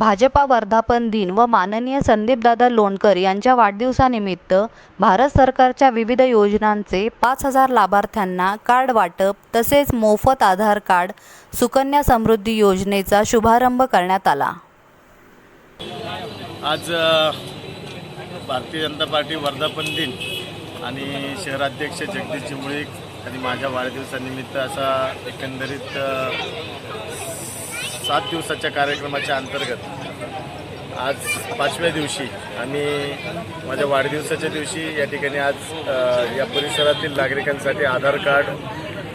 भाजपा वर्धापन दिन व माननीय संदीपदादा लोणकर यांच्या वाढदिवसानिमित्त भारत सरकारच्या विविध योजनांचे पाच हजार लाभार्थ्यांना कार्ड वाटप तसेच मोफत आधार कार्ड सुकन्या समृद्धी योजनेचा शुभारंभ करण्यात आला. आज भारतीय जनता पार्टी वर्धापन दिन आणि शहराध्यक्ष जगदीश मुळीक आणि माझ्या वाढदिवसानिमित्त असा एकंदरीत सात दिवसाच्या कार्यक्रमाच्या अंतर्गत आज पाचव्या दिवशी आणि माझ्या वाढदिवसाच्या दिवशी या ठिकाणी आज या परिसरातील नागरिकांसाठी आधार कार्ड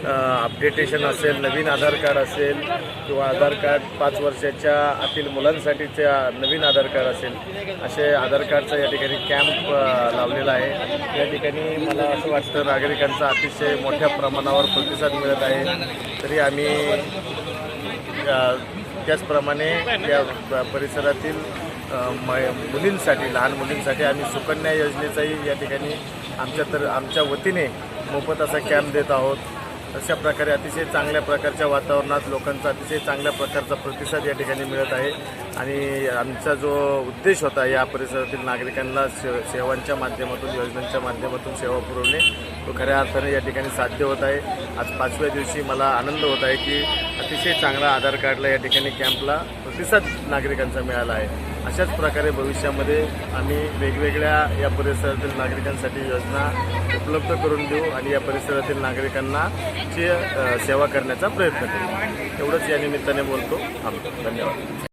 अपडेटेशन असेल नवीन आधार कार्ड असेल किंवा आधार कार्ड पाच वर्षाच्या आतील मुलांसाठीच्या नवीन आधार कार्ड असेल असे आधार कार्डचा या ठिकाणी कॅम्प लावलेला आहे. या ठिकाणी मला असं वाटतं नागरिकांचा अतिशय मोठ्या प्रमाणावर प्रतिसाद मिळत आहे. तरी आम्ही त्याचप्रमाणे या परिसरातील म- मुलींसाठी लहान मुलींसाठी आम्ही सुकन्या योजनेचाही या ठिकाणी आमच्या तर आमच्या वतीने मोफत असा कॅम्प देत आहोत. अशा प्रकारे अतिशय चांगल्या प्रकारच्या वातावरणात लोकांचा अतिशय चांगल्या प्रकारचा प्रतिसाद या ठिकाणी मिळत आहे. आणि आमचा जो उद्देश होता या परिसरातील नागरिकांना से सेवांच्या माध्यमातून योजनांच्या माध्यमातून सेवा पुरवणे तो खऱ्या अर्थाने या ठिकाणी साध्य होत आहे. आज पाचव्या दिवशी मला आनंद होत आहे की अतिशय चांगला आधार कार्डला या ठिकाणी कॅम्पला प्रतिसाद नागरिकांचा मिळाला आहे. अशाच प्रकारे भविष्यामध्ये आम्ही वेगवेगळ्या या परिसरातील नागरिकांसाठी योजना उपलब्ध करून देऊ आणि या परिसरातील नागरिकांना ची सेवा करण्याचा प्रयत्न करू. एवढंच या निमित्ताने बोलतो. थांबतो. धन्यवाद.